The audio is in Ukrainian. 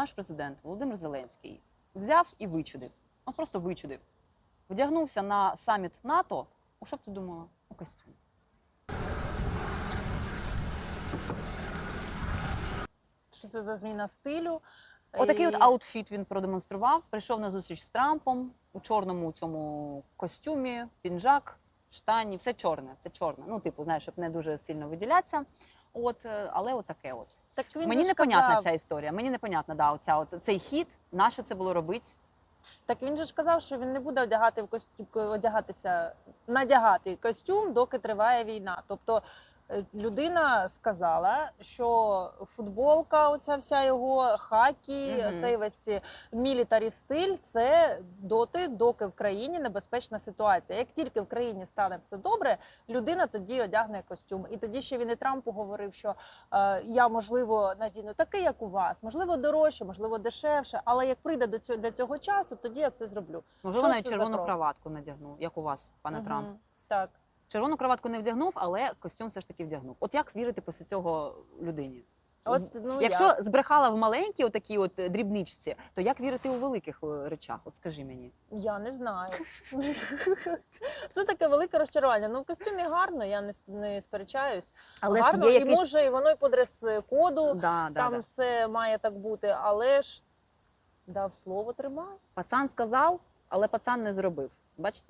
наш президент Володимир Зеленський взяв і вичудив. Ну просто вичудив. Вдягнувся на саміт НАТО. У що б ти думала? У костюм. Що це за зміна стилю? Отакий от аутфіт він продемонстрував. Прийшов на зустріч з Трампом у чорному цьому костюмі, пінжак, штані, все чорне, все чорне. Ну, типу, знаєш, щоб не дуже сильно виділятися. От, е, але от таке от. Так він Мені непонятна казав, ця історія. Мені непонятна, да, оця, от, цей хід, наше це було робити. Так він же ж казав, що він не буде одягати в костю... одягатися, надягати костюм, доки триває війна. Тобто людина сказала, що футболка, оця вся його хакі, Мгм. цей весь мілітарі стиль, це доти, доки в країні небезпечна ситуація. Як тільки в країні стане все добре, людина тоді одягне костюм. І тоді ще він і Трампу говорив, що е, я можливо надіну такий, як у вас, можливо, дорожче, можливо, дешевше. Але як прийде до цього для цього часу, тоді я це зроблю. Можливо, навіть червону крок? краватку надягнув, як у вас, пане Мгм. Трамп. Так. Червону краватку не вдягнув, але костюм все ж таки вдягнув. От як вірити після цього людині? От, ну, Якщо я. збрехала в маленькій отакій от е, дрібничці, то як вірити у великих е, речах? От скажи мені. я не знаю. Це таке велике розчарування. Ну, в костюмі гарно, я не, не сперечаюсь. Але гарно, ж є і якийсь... може, і воно і по дрес-коду, да, да, там да. все має так бути, але ж дав слово тримав. Пацан сказав, але пацан не зробив. Бачите,